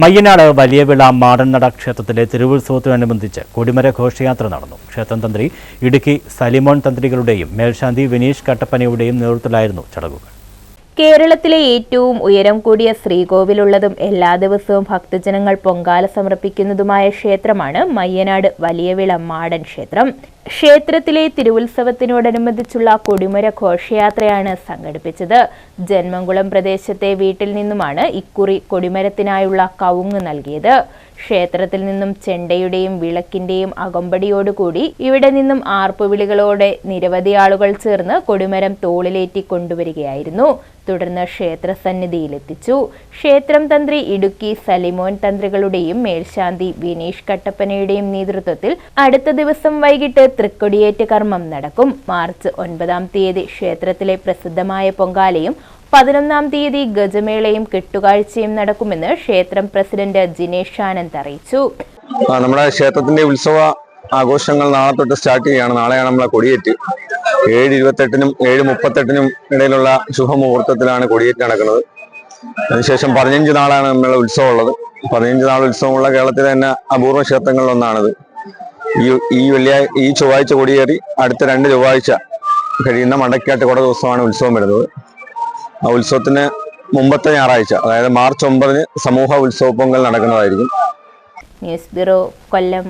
മയ്യനാട് വലിയവിള മാടൻനട ക്ഷേത്രത്തിലെ തിരുവുത്സവത്തോടനുബന്ധിച്ച് കൊടിമര ഘോഷയാത്ര നടന്നു. ക്ഷേത്രം തന്ത്രി ഇടുക്കി സലിമോൻ തന്ത്രികളുടെയും മേൽശാന്തി വിനീഷ് കട്ടപ്പനയുടെയും നേതൃത്വത്തിലായിരുന്നു ചടങ്ങുകൾ. കേരളത്തിലെ ഏറ്റവും ഉയരം കൂടിയ ശ്രീകോവിലുള്ളതും എല്ലാ ദിവസവും ഭക്തജനങ്ങൾ പൊങ്കാല സമർപ്പിക്കുന്നതുമായ ക്ഷേത്രമാണ് മയ്യനാട് വലിയവിള മാടൻ ക്ഷേത്രം. ക്ഷേത്രത്തിലെ തിരുവുത്സവത്തിനോടനുബന്ധിച്ചുള്ള കൊടിമര ഘോഷയാത്രയാണ് സംഘടിപ്പിച്ചത്. ജന്മംകുളം പ്രദേശത്തെ വീട്ടിൽ നിന്നുമാണ് ഇക്കുറി കൊടിമരത്തിനായുള്ള കവുങ്ങ് നൽകിയത്. ക്ഷേത്രത്തിൽ നിന്നും ചെണ്ടയുടെയും വിളക്കിന്റെയും അകമ്പടിയോടുകൂടി ഇവിടെ നിന്നും ആർപ്പുവിളികളോടെ നിരവധി ആളുകൾ ചേർന്ന് കൊടിമരം തോളിലേറ്റി കൊണ്ടുവരികയായിരുന്നു. തുടർന്ന് ക്ഷേത്ര സന്നിധിയിലെത്തിച്ചു ക്ഷേത്രം തന്ത്രി ഇടുക്കി സലിമോൻ തന്ത്രികളുടെയും മേൽശാന്തി വിനീഷ് കട്ടപ്പനയുടെയും നേതൃത്വത്തിൽ അടുത്ത ദിവസം വൈകിട്ട് തൃക്കൊടിയേറ്റ് കർമ്മം നടക്കും. മാർച്ച് ഒൻപതാം തീയതി ക്ഷേത്രത്തിലെ പ്രസിദ്ധമായ പൊങ്കാലയും പതിനൊന്നാം തീയതി ഗജമേളയും കെട്ടുകാഴ്ചയും നടക്കുമെന്ന് ക്ഷേത്രം പ്രസിഡന്റ് ജിനേഷ് ആനന്ദ് അറിയിച്ചു. നമ്മുടെ ക്ഷേത്രത്തിന്റെ ഉത്സവ ആഘോഷങ്ങൾ നാളെ തൊട്ട് സ്റ്റാർട്ട് ചെയ്യുകയാണ്. നാളെയാണ് നമ്മളെ കൊടിയേറ്റ്. ഏഴ് ഇരുപത്തെട്ടിനും ഏഴ് മുപ്പത്തെട്ടിനും ഇടയിലുള്ള ശുഭമുഹൂർത്തത്തിലാണ് കൊടിയേറ്റ് നടക്കുന്നത്. അതിനുശേഷം പതിനഞ്ച് നാളാണ് നമ്മളെ ഉത്സവം ഉള്ളത്. പതിനഞ്ച് നാൾ ഉത്സവമുള്ള കേരളത്തിലെ തന്നെ അപൂർവ ക്ഷേത്രങ്ങളിലൊന്നാണിത്. ഈ ഈ വെള്ളിയാഴ്ച ഈ ചൊവ്വാഴ്ച കൊടിയേറി അടുത്ത രണ്ട് ചൊവ്വാഴ്ച കഴിയുന്ന മടക്കാട്ട് കുട ദിവസമാണ് ഉത്സവം വരുന്നത്. ആ ഉത്സവത്തിന് മുമ്പത്തെ ഞായറാഴ്ച അതായത് മാർച്ച് ഒമ്പതിന് സമൂഹ ഉത്സവ പൊങ്കൽ നടക്കുന്നതായിരിക്കും. News bureau Kollam.